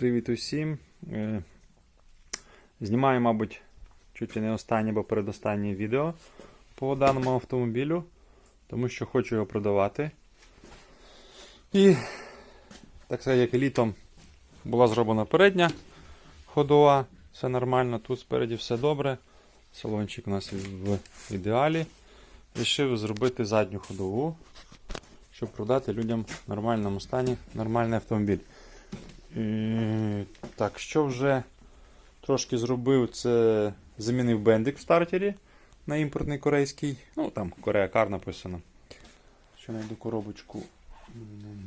Привіт усім. Е, Знімаю, мабуть, чуть не останнє або передостаннє відео по даному автомобілю, тому що хочу його продавати. І, так сказати, як і літом була зроблена передня ходова, все нормально, тут спереді все добре. Салончик у нас в ідеалі. Рішив зробити задню ходову, щоб продати людям в нормальному стані нормальний автомобіль. І, так, що вже трошки зробив, це замінив бендик в стартері на імпортний корейський. Ну, там Корея Кар написано. Що знайду коробочку,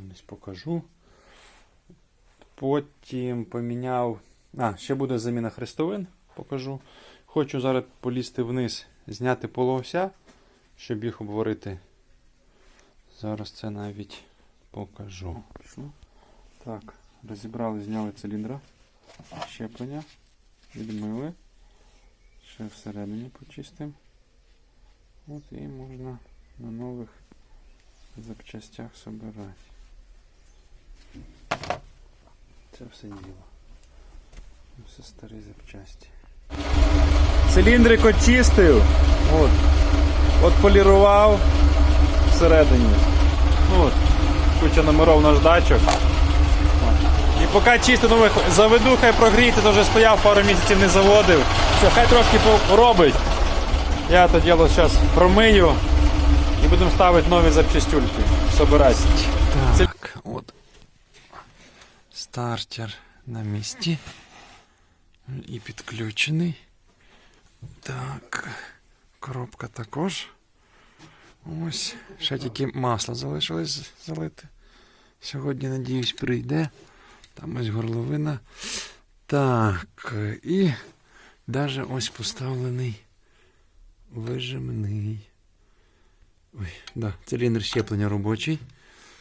десь покажу. Потім поміняв. А, ще буде заміна хрестовин, покажу. Хочу зараз полізти вниз, зняти полуося, щоб їх обварити. Зараз це навіть покажу. Так, розібрали, зняли циліндра, щеплення, відмили. Ще всередині почистимо. От і можна на нових запчастях собирати. Це все діло. Все старі запчасті. Циліндрик очистив. От. От полірував всередині. От. Куча номеров наждачок. Поки чисто нових заведу, хай прогріється, то вже стояв пару місяців не заводив. Все, хай трошки поробить. Я то діло зараз промию і будемо ставити нові запчастюльки. Собирати. Так, от. Стартер на місці. І підключений. Так. Коробка також. Ось. Ще тільки масло залишилось залити. Сьогодні, надіюсь, прийде. Там ось горловина. Так. І навіть ось поставлений вижимний. Ой, да, циліндр щеплення робочий.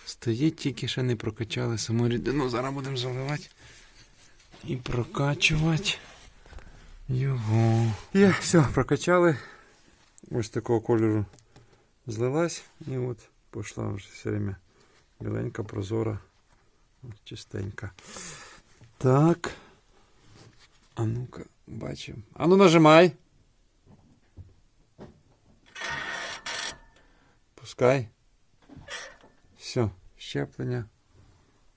Стоїть, тільки ще не прокачали саму рідину. Зараз будемо заливати і прокачувати його. Є, все, прокачали. Ось такого кольору злилась. І от пішла вже все время біленька, прозора, чистенька. Так. А ну-ка, бачимо. А ну нажимай. Пускай. Все, щеплення.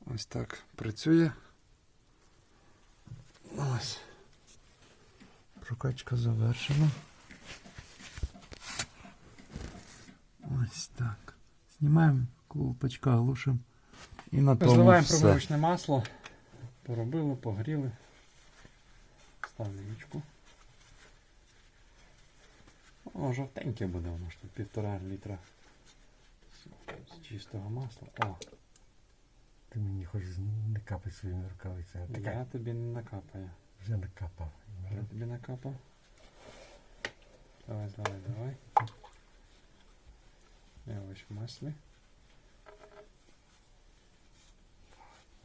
Ось так працює. Ось. Прокачка завершена. Ось так. Знімаємо колпачка, глушимо. І на тому Зливаємо все. промивочне масло. Поробили, погріли. Ставлю нічку. О, жовтеньке буде воно ж тут півтора літра з чистого масла. О, Ти мені хочеш не капай своїми рукавицями. я Така тобі не накапаю. вже накапав. Я тобі накапав. Давай, давай, давай. Я ось в маслі. Вже пош-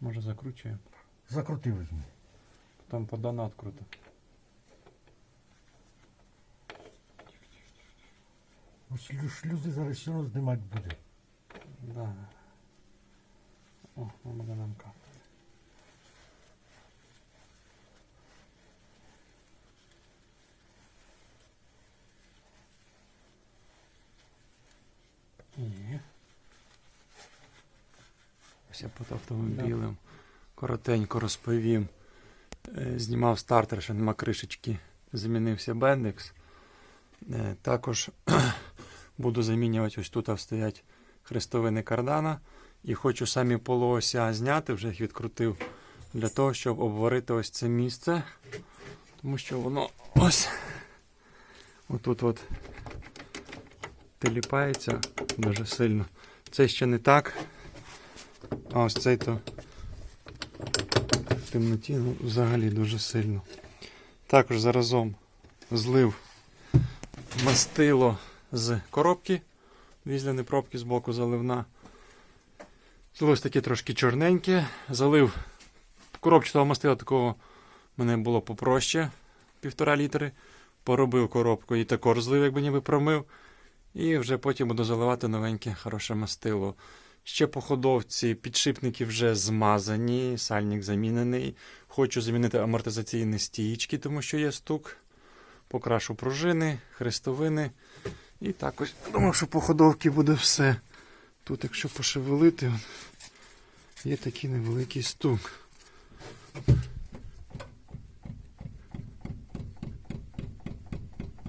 Може закручуємо. Закрути візьми. Потім по донат круто. Шлю- шлюзи зараз все одно знімати буде. Да. О, буде нам капати. І Ось я під автомобілем коротенько розповім. Е, Знімав стартер, ще нема кришечки. Замінився Bendix. Е, Також буду замінювати ось тут стоять хрестовини кардана. І хочу самі полуося зняти, вже їх відкрутив для того, щоб обварити ось це місце. Тому що воно ось отут от теліпається дуже сильно. Це ще не так. А ось цей то в темноті ну, взагалі дуже сильно. Також заразом злив мастило з коробки. Візляні пробки з боку заливна. Злилось таке трошки чорненьке. Залив коробчатого мастила такого мене було попроще. Півтора літри. Поробив коробку і також злив, якби ніби промив. І вже потім буду заливати новеньке хороше мастило. Ще по ходовці підшипники вже змазані, сальник замінений. Хочу замінити амортизаційні стійки, тому що є стук. Покрашу пружини, хрестовини. І так ось думав, що по ходовці буде все. Тут, якщо пошевелити, є такий невеликий стук.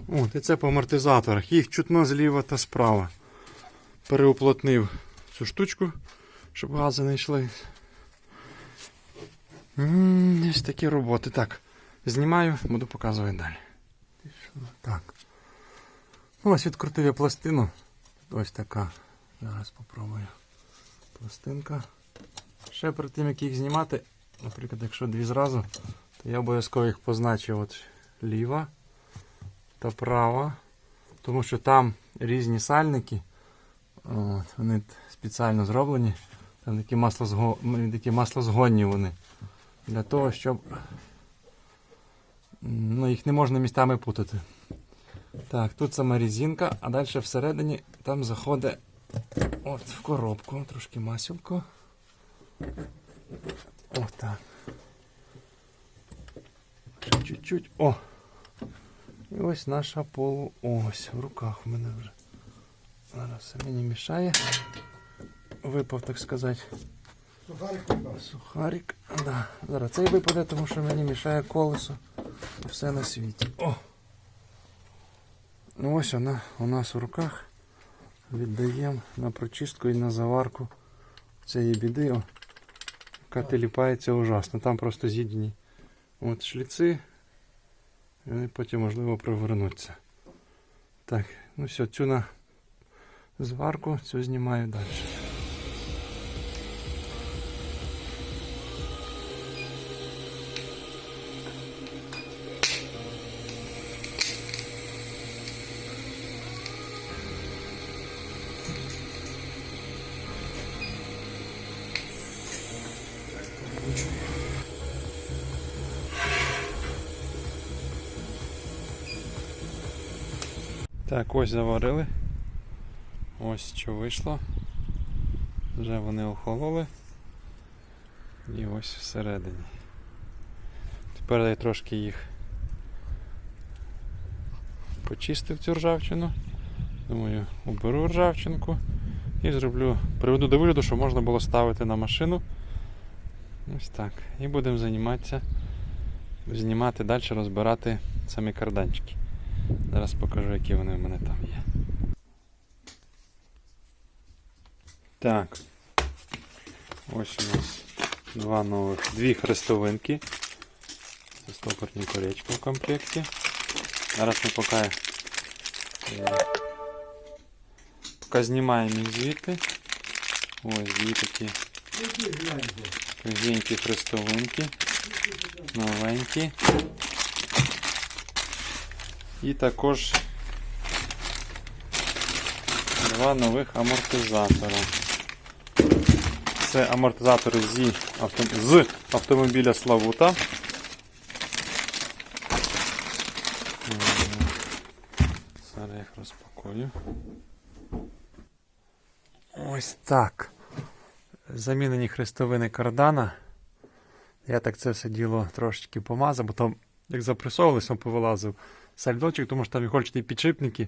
От, і це по амортизаторах. Їх чутно зліва та справа. Переуплотнив цю штучку, щоб гази не йшли. Ось такі роботи. Так, знімаю, буду показувати далі. Так. Ну, ось відкрутив я пластину. Ось така. Зараз попробую. Пластинка. Ще перед тим, як їх знімати, наприклад, якщо дві зразу, то я обов'язково їх позначив от ліва та права. Тому що там різні сальники. От, вони спеціально зроблені. Там такі маслозго... такі маслозгонні вони. Для того, щоб ну, їх не можна містами путати. Так, тут сама резинка, а далі всередині там заходить от в коробку, трошки масілко. О, так. Чуть-чуть. О! І ось наша полуось в руках у мене вже. Зараз мені мішає. Випав, так сказати. Сухарик. випав. Сухарик. Да. Зараз цей випаде, тому що мені мішає колесо. Все на світі. О! Ну ось вона у нас у руках. Віддаємо на прочистку і на заварку цієї біди, о, яка теліпається ужасно. Там просто з'єднані от шліци. І вони потім можливо провернуться. Так, ну все, цю на зварку, цю знімаю далі. Так, ось заварили. Ось що вийшло. Вже вони охололи. І ось всередині. Тепер я трошки їх почистив цю ржавчину. Думаю, уберу ржавчинку і зроблю, приведу до вигляду, що можна було ставити на машину. Ось так. І будемо займатися, знімати далі, розбирати самі карданчики. Зараз покажу, які вони в мене там є. Так. Ось у нас два нових, дві хрестовинки. Це стопорні колечко в комплекті. Зараз ми поки, е, поки знімаємо їх звідти. Ось дві такі тугенькі хрестовинки. Новенькі. І також два нових амортизатора. Це амортизатори зі з автомобіля Славута. Зараз їх розпакую. Ось так. Замінені хрестовини кардана. Я так це все діло трошечки помазав, бо там, як запресовувалися, він повилазив сальдочок, тому що там ігольчаті підшипники.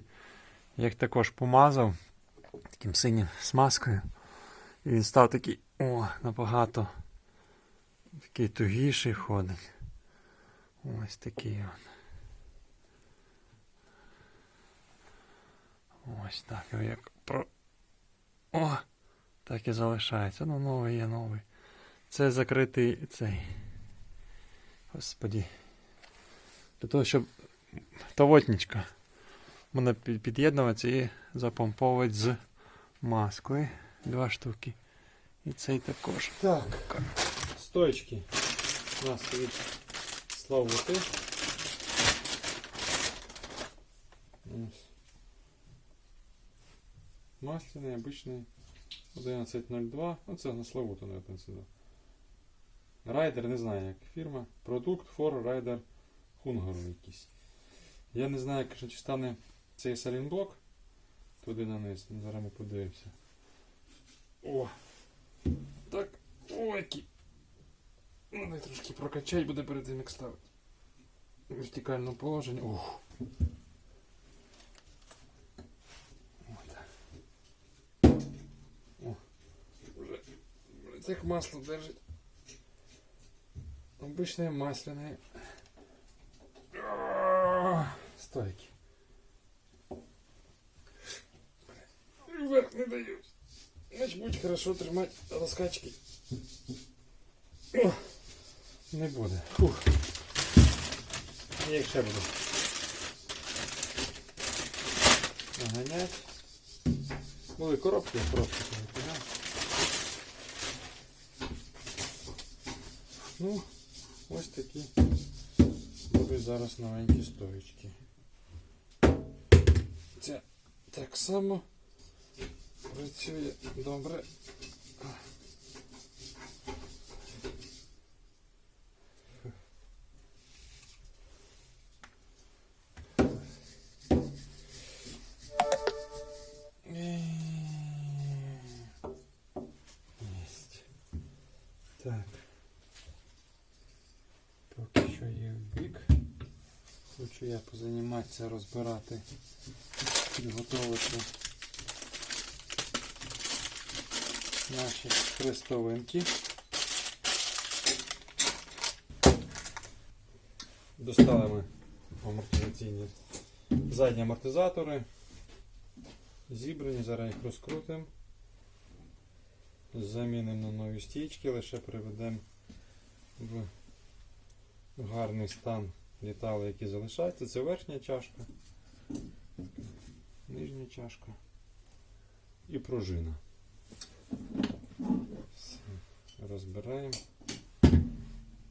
Я їх також помазав таким синім смазкою. І він став такий, о, набагато такий тугіший ходить. Ось такий он. Ось так як про. О! Так і залишається. Ну, новий є новий. Це закритий цей. Господі. Для того, щоб тавотничка можна під- під'єднуватися і запомповувати з маскою. Два штуки. І цей також. Так. Стоечки у нас від Славути. Масляний, обичний 1102. Ну це на Славуту 1102. Райдер, не знаю як фірма. Продукт for Rider Hungaru якийсь. Я не знаю, чи стане цей салінблок туди наниз. Ну, Зараз ми подивимося. О! Так, о, які. Треба трошки прокачати буде перед тим, як ставити. Вертикальне положення. Ух. От. О. Вже, вже так масло держить. Обычное масляное. А, Стойки. Вверх не даю. Значит, будь хорошо тримати розкачки. О, не буде. Фух. Я їх ще буду. Наганять. Були коробки, я просто викидав. Ну, ось такі будуть зараз новенькі стоечки. Це так само працює добре. Так. Поки що є в бік. Хочу я позаніматися розбирати, підготовити наші хрестовинки. Достали ми амортизаційні задні амортизатори. Зібрані, зараз їх розкрутимо. Замінимо на нові стічки, лише приведемо в гарний стан деталі, які залишаються. Це верхня чашка, нижня чашка і пружина. Все. Розбираємо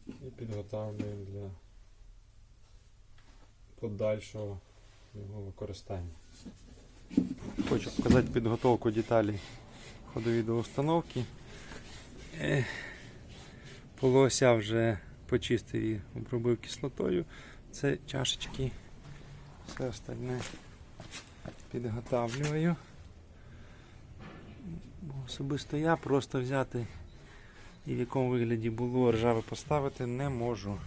і підготовлюємо для подальшого його використання. Хочу показати підготовку деталей ходові до установки. Е, Полося вже почистив і обробив кислотою. Це чашечки. Все остальне підготавлюю. Особисто я просто взяти і в якому вигляді було ржаве поставити не можу.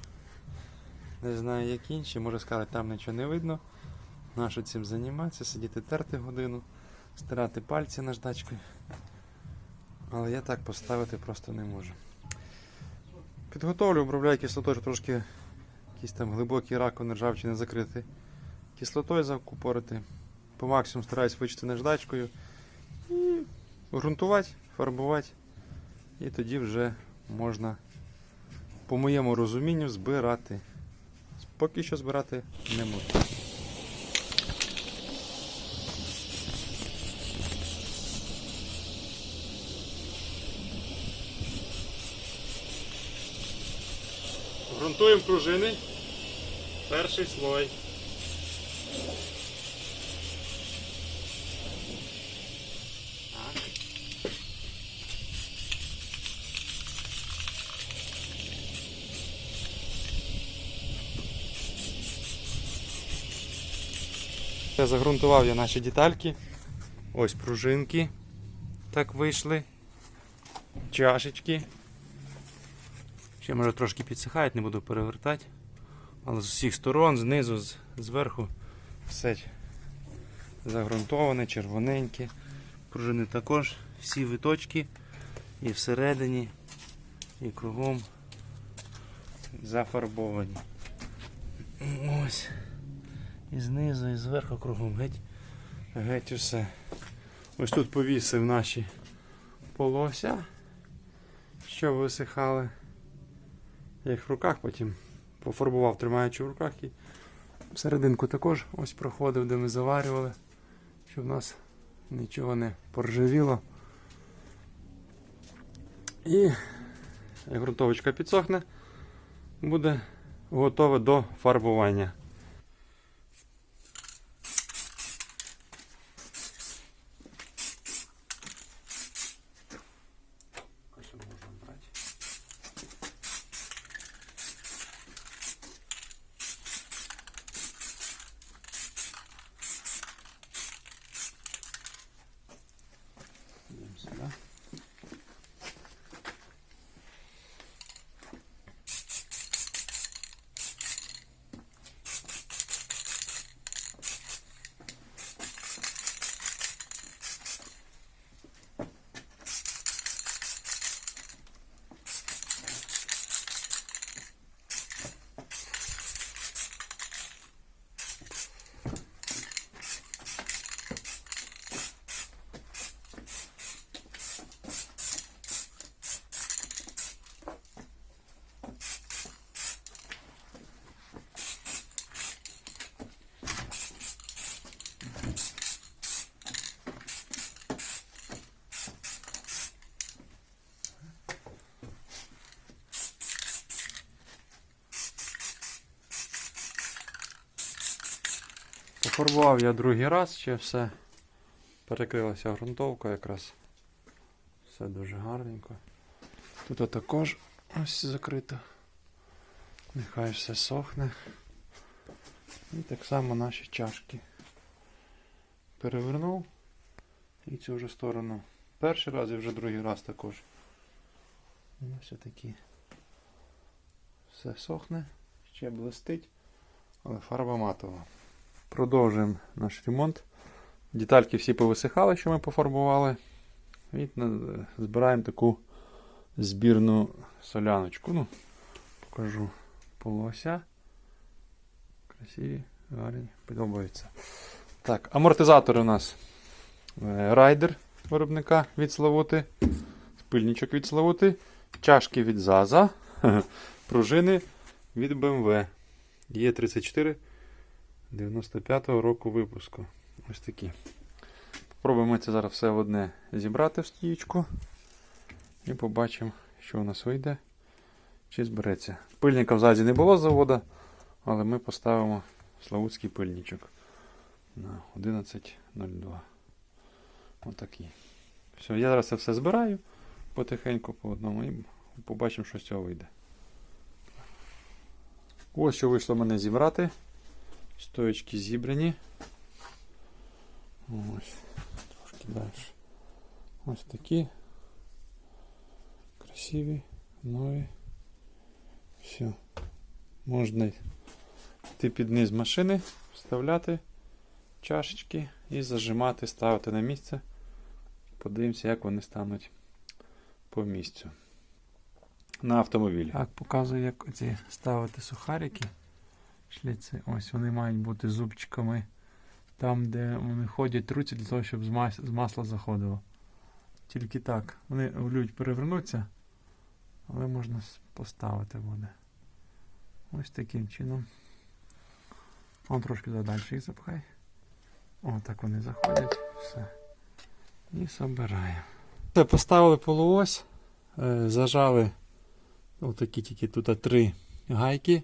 Не знаю як інші, може сказати, там нічого не видно. Нащо цим займатися, сидіти терти годину, стирати пальці наждачкою. Але я так поставити просто не можу. Підготовлю, обробляю кислотою, трошки якісь там глибокі раковини ржавчини закрити. Кислотою закупорити. По максимуму стараюсь вичити наждачкою. І ґрунтувати, фарбувати. І тоді вже можна, по моєму розумінню, збирати. Поки що збирати не можу. Грунтуємо пружини. Перший слой. Це Загрунтував я наші детальки. Ось пружинки. Так вийшли. Чашечки. Ще може трошки підсихають, не буду перевертати. Але з усіх сторон, знизу, зверху все загрунтоване, червоненьке. Пружини також, всі виточки і всередині, і кругом зафарбовані. Ось. І знизу, і зверху кругом геть, геть усе. Ось тут повісив наші полося, що висихали. Я їх в руках потім пофарбував, тримаючи в руках і всерединку також ось проходив, де ми заварювали, щоб в нас нічого не поржавіло. І як ґрунтовочка підсохне, буде готове до фарбування. Пофарбував я другий раз ще все. Перекрилася ґрунтовка якраз. Все дуже гарненько. Тут також ось закрито. Нехай все сохне. І так само наші чашки. Перевернув. І цю вже сторону. Перший раз і вже другий раз також. Ну, все таки. Все сохне, ще блистить, але фарба матова. Продовжуємо наш ремонт. Детальки всі повисихали, що ми пофарбували. І збираємо таку збірну соляночку. Ну, покажу полуося. Красиві, гарні, подобаються. Так, амортизатори у нас е, райдер виробника від Славути, спильничок від Славути, чашки від Заза, пружини від BMW. Є 34 95-го року випуску. Ось такі. Попробуємо це зараз все в одне зібрати в стіючку. І побачимо, що у нас вийде. Чи збереться. Пильника в зазі не було з заводу, але ми поставимо славутський пильничок на 11.02. Отакий. Все, я зараз це все збираю потихеньку по одному і побачимо, що з цього вийде. Ось що вийшло мене зібрати. Стоечки зібрані. Ось. Трошки далі. Ось такі. Красиві, нові. Все. Можна йти під низ машини, вставляти чашечки і зажимати, ставити на місце. Подивимося, як вони стануть по місцю. На автомобілі. Так, показую, як оці ставити сухарики. Шліци. Ось вони мають бути зубчиками там, де вони ходять, труться для того, щоб з, мас... з масла заходило. Тільки так. Вони влють перевернуться, але можна поставити буде. Ось таким чином. Он трошки далі їх запхай. О, так вони заходять. Все. І собираємо. Все, поставили полуось, е, зажали отакі тільки тут три гайки.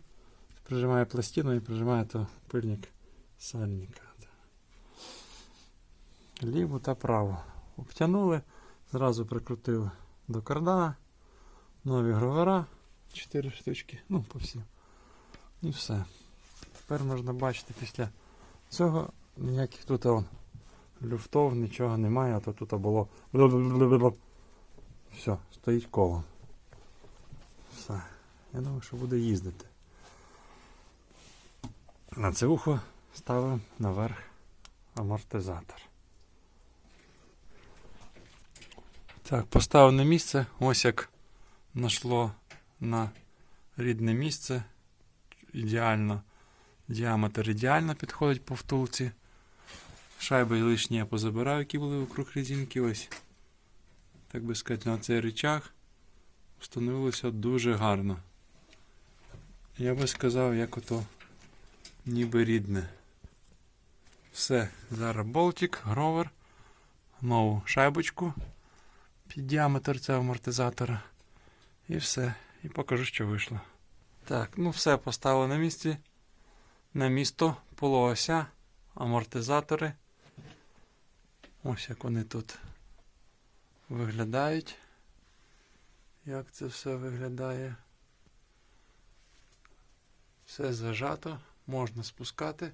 Прижимає пластину і прижимає то пильник сальника. Ліву та праву. Обтянули, зразу прикрутили до кардана. Нові гровера. 4 штучки. Ну, по всім. І все. Тепер можна бачити після цього ніяких тут он, люфтов, нічого немає, а то тут було. Все, стоїть коло. Все. Я думаю, що буде їздити. На це ухо ставимо наверх амортизатор. Так, поставив на місце. Ось як нашло на рідне місце. Ідеально. Діаметр ідеально підходить по втулці. Шайби лишні я позабирав, які були вокруг резинки. Ось. Так би сказати, на цей рычаг встановилося дуже гарно. Я би сказав, як ото ніби рідне. Все, зараз болтик, гровер, нову шайбочку під діаметр цього амортизатора. І все. І покажу, що вийшло. Так, ну все поставили на місці. На місто полуося, амортизатори. Ось як вони тут виглядають. Як це все виглядає. Все зажато, можна спускати.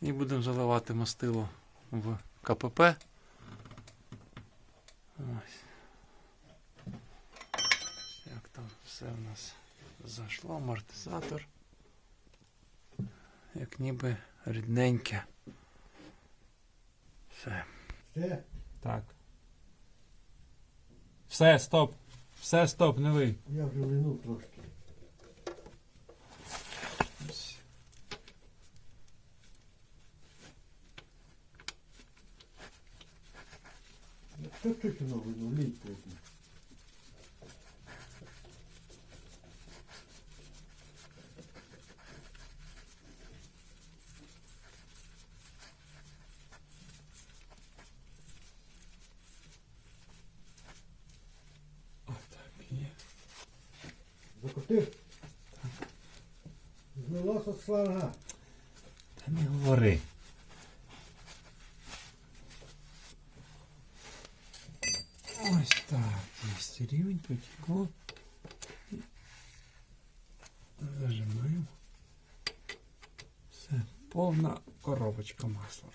І будемо заливати мастило в КПП. Ось. Як там все в нас зайшло, амортизатор. Як ніби рідненьке. Все. Все? Так. Все, стоп. Все, стоп, не вий. Я вже линув трошки. Що чуть воно лідь потім. Отак є. Закотив? слага. Та не говори. Ось так. Є рівень потекло. Зажимаємо. Все, повна коробочка масла.